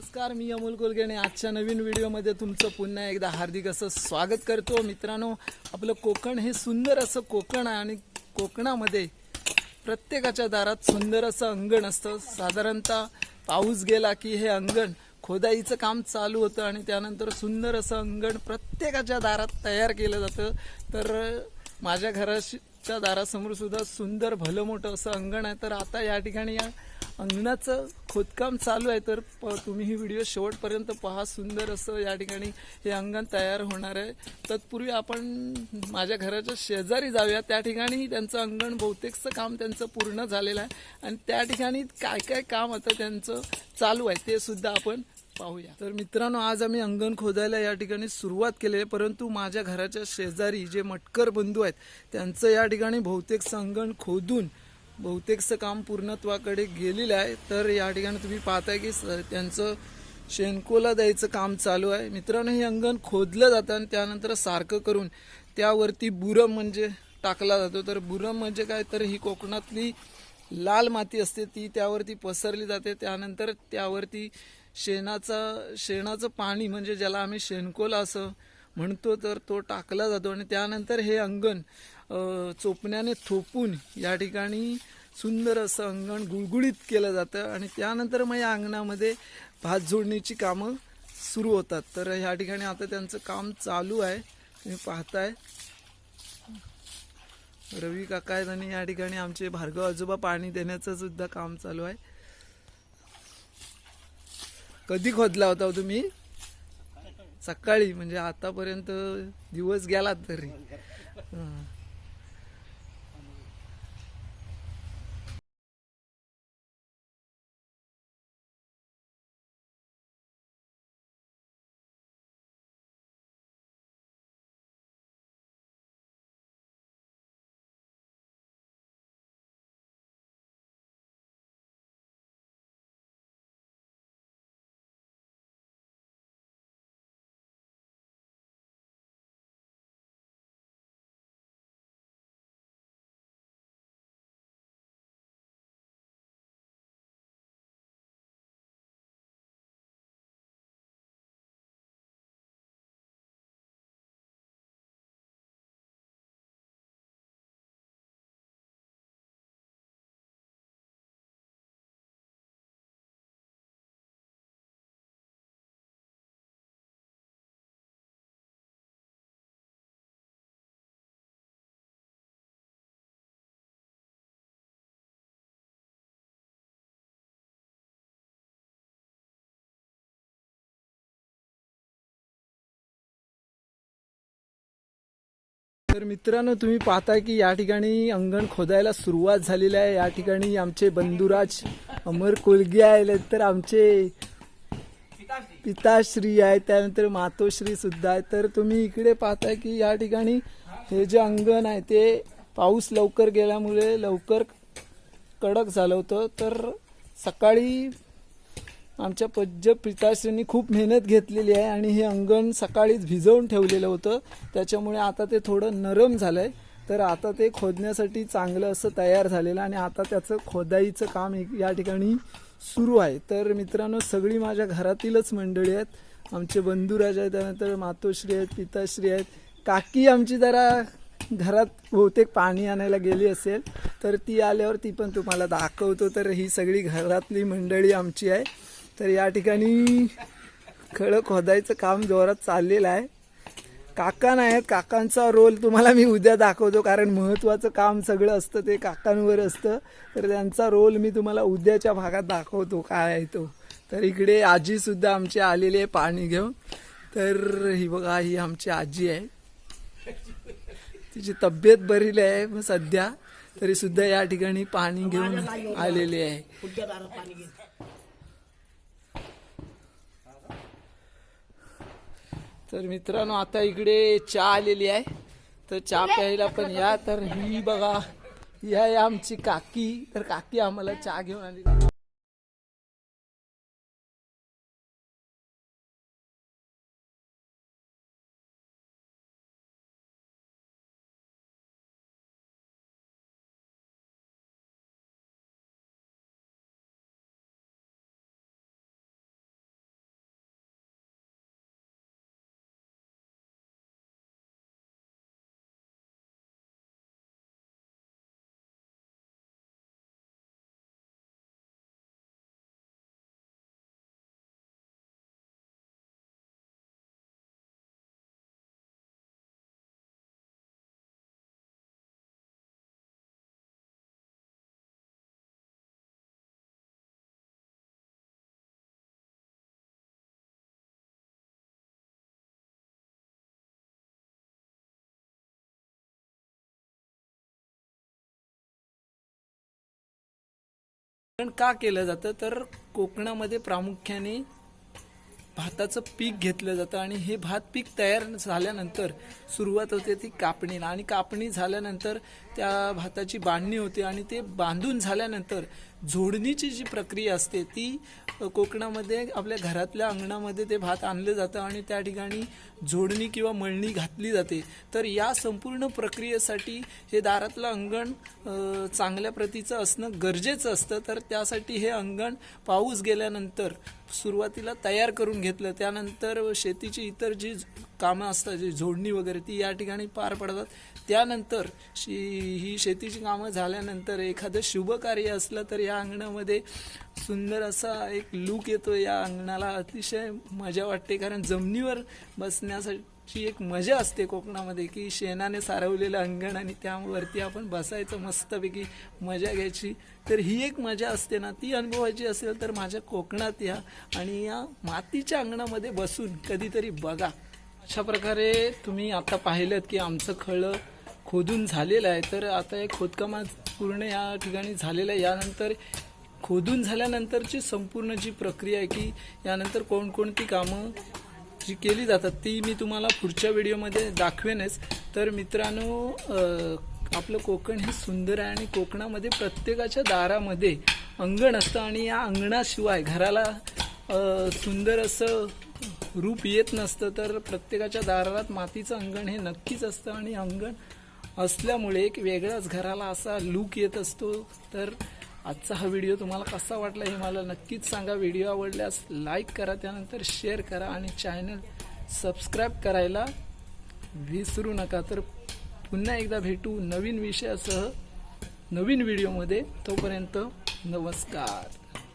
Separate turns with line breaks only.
नमस्कार मी अमोल कुलकर्णी आजच्या नवीन व्हिडिओमध्ये तुमचं पुन्हा एकदा हार्दिक असं स्वागत करतो. मित्रांनो आपलं कोकण हे सुंदर असं कोकण आहे आणि कोकणामध्ये प्रत्येकाच्या दारात सुंदर असं अंगण असतं. साधारणतः पाऊस गेला की हे अंगण खोदाईचं काम चालू होतं आणि त्यानंतर सुंदर असं अंगण प्रत्येकाच्या दारात तयार केलं जातं. तर माझ्या घराच्या दारासमोर सुद्धा सुंदर भलं मोठं असं अंगण आहे. तर आता या ठिकाणी या अंगणाचं खोदकाम चालू आहे तर प तुम्ही ही व्हिडिओ शेवटपर्यंत पहा. सुंदर असं या ठिकाणी हे अंगण तयार होणार आहे. तत्पूर्वी आपण माझ्या घराच्या शेजारी जाऊया. त्या ठिकाणी त्यांचं अंगण बहुतेकचं काम त्यांचं पूर्ण झालेलं आहे. आणि त्या ठिकाणी काय काय काम आता त्यांचं चालू आहे ते सुद्धा आपण पाहूया. तर मित्रांनो आज आम्ही अंगण खोदायला या ठिकाणी सुरुवात केली आहे. परंतु माझ्या घराच्या शेजारी जे मटकर बंधू आहेत त्यांचं या ठिकाणी बहुतेकचं अंगण खोदून बहुतेकचं काम पूर्णत्वाकडे गेलेलं आहे. तर या ठिकाणी तुम्ही पाहताय की स- त्यांचं शेणकोला द्यायचं काम चालू आहे. मित्रांनो हे अंगण खोदलं जातं आणि त्यानंतर सारखं करून त्यावरती बुरम म्हणजे टाकला जातो. तर बुरम म्हणजे काय? तर ही कोकणातली लाल माती असते. ती त्यावरती पसरली जाते. त्यानंतर त्यावरती शेणाचा शेणाचं पाणी म्हणजे ज्याला आम्ही शेणकोला असं म्हणतो तर तो टाकला जातो आणि त्यानंतर हे अंगण चोपण्याने थोपून या ठिकाणी सुंदर असं अंगण गुळगुळीत केलं जातं आणि त्यानंतर मग या अंगणामध्ये भात जोडणीची कामं सुरू होतात. तर ह्या ठिकाणी आता त्यांचं काम चालू आहे. तुम्ही पाहताय. रवी काका आहेत आणि या ठिकाणी आमचे भार्गव आजोबा पाणी देण्याचं सुद्धा काम चालू आहे. कधी खोदला होता हो तुम्ही? सकाळी म्हणजे आतापर्यंत दिवस गेलात तरी. तर मित्रांनो तुम्ही पाहताय की या ठिकाणी अंगण खोदायला सुरुवात झालेली आहे. या ठिकाणी आमचे बंधुराज अमर कोलगे आले तर आमचे पिताश्री आहे त्यानंतर मातोश्री सुद्धा आहे तर तुम्ही इकडे पाहताय की या ठिकाणी हे जे अंगण आहे ते पाऊस लवकर गेल्यामुळे लवकर कडक झालं होतं. तर सकाळी आमच्या पज्ज पिताश्रींनी खूप मेहनत घेतलेली आहे आणि हे अंगण सकाळीच भिजवून ठेवलेलं होतं. त्याच्यामुळे आता ते थोडं नरम झालं आहे तर आता ते खोदण्यासाठी चांगलं असं तयार झालेलं आणि आता त्याचं खोदाईचं काम एक- या ठिकाणी सुरू आहे. तर मित्रांनो सगळी माझ्या घरातीलच मंडळी आहेत. आमचे बंधुराज आहेत त्यानंतर मातोश्री आहेत पिताश्री आहेत. काकी आमची जरा घरात बहुतेक पाणी आणायला गेली असेल तर ती आल्यावर ती पण तुम्हाला दाखवतो. तर ही सगळी घरातली मंडळी आमची आहे. तर या ठिकाणी खळं खोदायचं काम जोरात चाललेलं आहे. काका नाही आहेत. काकांचा रोल तुम्हाला मी उद्या दाखवतो कारण महत्त्वाचं काम सगळं असतं ते काकांवर असतं. तर त्यांचा रोल मी तुम्हाला उद्याच्या भागात दाखवतो काय आहे तो. तर इकडे आजीसुद्धा आमची आलेली आहे पाणी घेऊन. तर ही बघा ही आमची आजी आहे. तिची तब्येत बरी आहे मग सध्या. तरीसुद्धा या ठिकाणी पाणी घेऊन आलेली आहे. तर मित्रांनो आता इकडे चहा आलेली आहे. तर चहा प्यायला पण या. तर ही बघा ही आहे आमची काकी. तर काकी आम्हाला चहा घेऊन आली. का केलं जातं? तर कोकणामध्ये प्रामुख्याने भाताचं पीक घेतलं जातं आणि हे भात पीक तयार झाल्यानंतर सुरुवात होते ती कापणीला. आणि कापणी झाल्यानंतर त्या भाताची बांधणी होते आणि ते बांधून झाल्यानंतर झोडणीची जी प्रक्रिया असते ती कोकणामध्ये आपल्या घरातल्या अंगणामध्ये ते भात आणलं जातं आणि त्या ठिकाणी झोडणी किंवा मळणी घातली जाते. तर या संपूर्ण प्रक्रियेसाठी हे दारातलं अंगण चांगल्या प्रतीचं असणं गरजेचं असतं. तर त्यासाठी हे अंगण पाऊस गेल्यानंतर सुरुवातीला तयार करून घेतलं. त्यानंतर शेतीची इतर जी कामं असतात जी झोडणी वगैरे ती या ठिकाणी पार पडतात. त्यानंतर शी ही शेतीची कामं झाल्यानंतर एखादं शुभ कार्य असलं तर या अंगणामध्ये सुंदर असा एक लूक येतो. या अंगणाला अतिशय मजा वाटते. कारण जमिनीवर बसण्यासाठी एक मजा असते कोकणामध्ये की शेणाने सारवलेलं अंगण आणि त्यावरती आपण बसायचं मस्तपैकी मजा घ्यायची. तर ही एक मजा असते ना. ती अनुभवायची असेल तर माझ्या कोकणात या आणि या मातीच्या अंगणामध्ये बसून कधीतरी बघा. अशा प्रकारे तुम्ही आता पाहिलं की आमचं खळं खोदून झालेलं आहे. तर आता हे खोदकामा पूर्ण या ठिकाणी झालेलं आहे. यानंतर खोदून झाल्यानंतरची संपूर्ण जी प्रक्रिया आहे की यानंतर कोणकोणती कामं जी केली जातात ती मी तुम्हाला पुढच्या व्हिडिओमध्ये दाखवेनच. तर मित्रांनो आपलं कोकण हे सुंदर आहे आणि कोकणामध्ये प्रत्येकाच्या दारामध्ये अंगण असतं आणि या अंगणाशिवाय घराला सुंदर असं रूप येत नसतं तर प्रत्येकाच्या दारात मातीचं अंगण हे नक्कीच असतं आणि अंगण असल्यामुळे एक वेगळाच घराला असा लूक येत असतो. तर आजचा हा व्हिडिओ तुम्हाला कसा वाटला हे मला नक्कीच सांगा. व्हिडिओ आवडल्यास लाईक करा त्यानंतर शेअर करा आणि चॅनल सबस्क्राईब करायला विसरू नका. तर पुन्हा एकदा भेटू नवीन विषयासह नवीन व्हिडिओमध्ये तोपर्यंत नमस्कार.